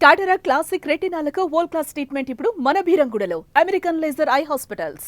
టాటరా classic రెటినాలకు world class treatment ఇప్పుడు మన భీరంగుడలో అమెరికన్ లేజర్ ఐ హాస్పిటల్స్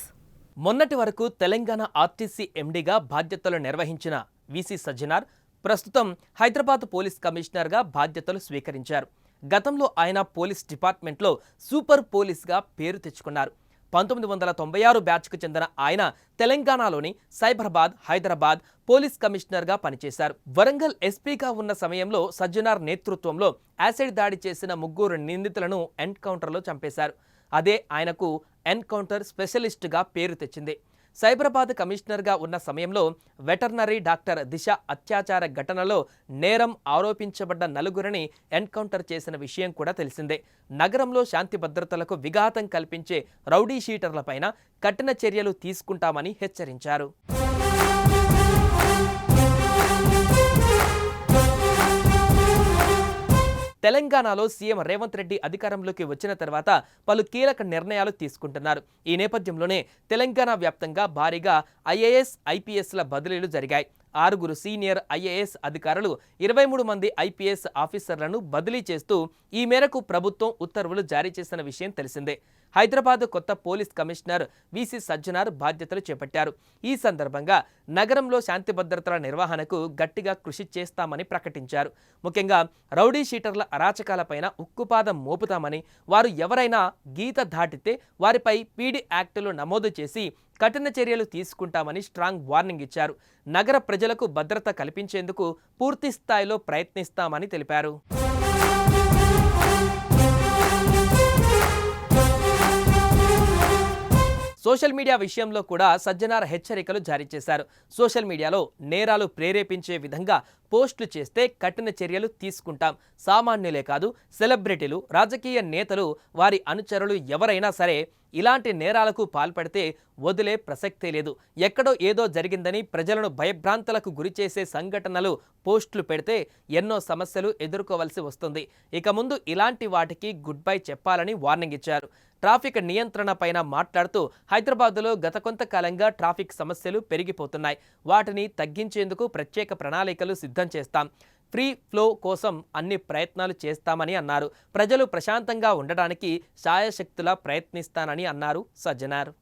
మొన్నటి వరకు తెలంగాణ ఆర్టీసీ ఎండీగా బాధ్యతలు నిర్వహించిన వీసీ సజ్జనార్ ప్రస్తుతం హైదరాబాద్ పోలీస్ కమిషనర్గా బాధ్యతలు స్వీకరించారు. గతంలో ఆయన పోలీస్ డిపార్ట్మెంట్లో సూపర్ పోలీస్గా పేరు తెచ్చుకున్నారు. పంతొమ్మిది వందల తొంభై ఆరు బ్యాచ్కు చెందిన ఆయన తెలంగాణలోని సైబరాబాద్ హైదరాబాద్ పోలీస్ కమిషనర్గా పనిచేశారు. వరంగల్ ఎస్పీగా ఉన్న సమయంలో సజ్జనార్ నేతృత్వంలో యాసిడ్ దాడి చేసిన ముగ్గురు నిందితులను ఎన్కౌంటర్లో చంపేశారు. అదే ఆయనకు ఎన్కౌంటర్ స్పెషలిస్ట్గా పేరు తెచ్చింది. సైబరాబాద్ కమిషనర్గా ఉన్న సమయంలో వెటర్నరీ డాక్టర్ దిశ అత్యాచార ఘటనలో నేరం ఆరోపించబడ్డ నలుగురిని ఎన్కౌంటర్ చేసిన విషయం కూడా తెలిసిందే. నగరంలో శాంతి భద్రతలకు విఘాతం కల్పించే రౌడీ షీటర్లపైన కఠిన చర్యలు తీసుకుంటామని హెచ్చరించారు. తెలంగాణలో సీఎం రేవంత్ రెడ్డి అధికారంలోకి వచ్చిన తర్వాత పలు కీలక నిర్ణయాలు తీసుకుంటున్నారు. ఈ నేపథ్యంలోనే తెలంగాణ వ్యాప్తంగా భారీగా ఐఏఎస్ ఐపీఎస్ల బదిలీలు జరిగాయి. ఆరుగురు సీనియర్ ఐఏఎస్ అధికారులు ఇరవై మూడు మంది ఐపీఎస్ ఆఫీసర్లను బదిలీ చేస్తూ ఈ మేరకు ప్రభుత్వం ఉత్తర్వులు జారీ చేసిన విషయం తెలిసిందే. హైదరాబాద్ కొత్త పోలీస్ కమిషనర్ విసి సజ్జనార్ బాధ్యతలు చేపట్టారు. ఈ సందర్భంగా నగరంలో శాంతి భద్రతల నిర్వహణకు గట్టిగా కృషి చేస్తామని ప్రకటించారు. ముఖ్యంగా రౌడీ షీటర్ల అరాచకాలపైన ఉక్కుపాదం మోపుతామని వారు ఎవరైనా గీత దాటితే వారిపై పీడీ యాక్టులు నమోదు చేసి కఠిన చర్యలు తీసుకుంటామని స్ట్రాంగ్ వార్నింగ్ ఇచ్చారు. నగర ప్రజలకు భద్రత కల్పించేందుకు పూర్తి స్థాయిలో ప్రయత్నిస్తామని తెలిపారు. సోషల్ మీడియా విషయంలో కూడా సజ్జనార్ హెచ్చరికలు జారీ చేశారు. సోషల్ మీడియాలో నేరాలు ప్రేరేపించే విధంగా పోస్టులు చేస్తే కఠిన చర్యలు తీసుకుంటాం. సామాన్యులే కాదు సెలబ్రిటీలు రాజకీయ నేతలు వారి అనుచరులు ఎవరైనా సరే ఇలాంటి నేరాలకు పాల్పడితే వదిలే ప్రసక్తే లేదు. ఎక్కడో ఏదో జరిగిందని ప్రజలను భయభ్రాంతులకు గురిచేసే సంఘటనలు పోస్టులు పెడితే ఎన్నో సమస్యలు ఎదుర్కోవలసి వస్తుంది. ఇక ముందు ఇలాంటి వాటికి గుడ్ బై చెప్పాలని వార్నింగ్ ఇచ్చారు. ట్రాఫిక్ నియంత్రణ పైన మాట్లాడుతూ హైదరాబాద్లో గత కొంతకాలంగా ట్రాఫిక్ సమస్యలు పెరిగిపోతున్నాయి. వాటిని తగ్గించేందుకు ప్రత్యేక ప్రణాళికలు సిద్ధం చేస్తాం. ఫ్రీ ఫ్లో కోసం అన్ని ప్రయత్నాలు చేస్తామని అన్నారు. ప్రజలు ప్రశాంతంగా ఉండడానికి శాయశక్తులా ప్రయత్నిస్తానని అన్నారు సజ్జనార్.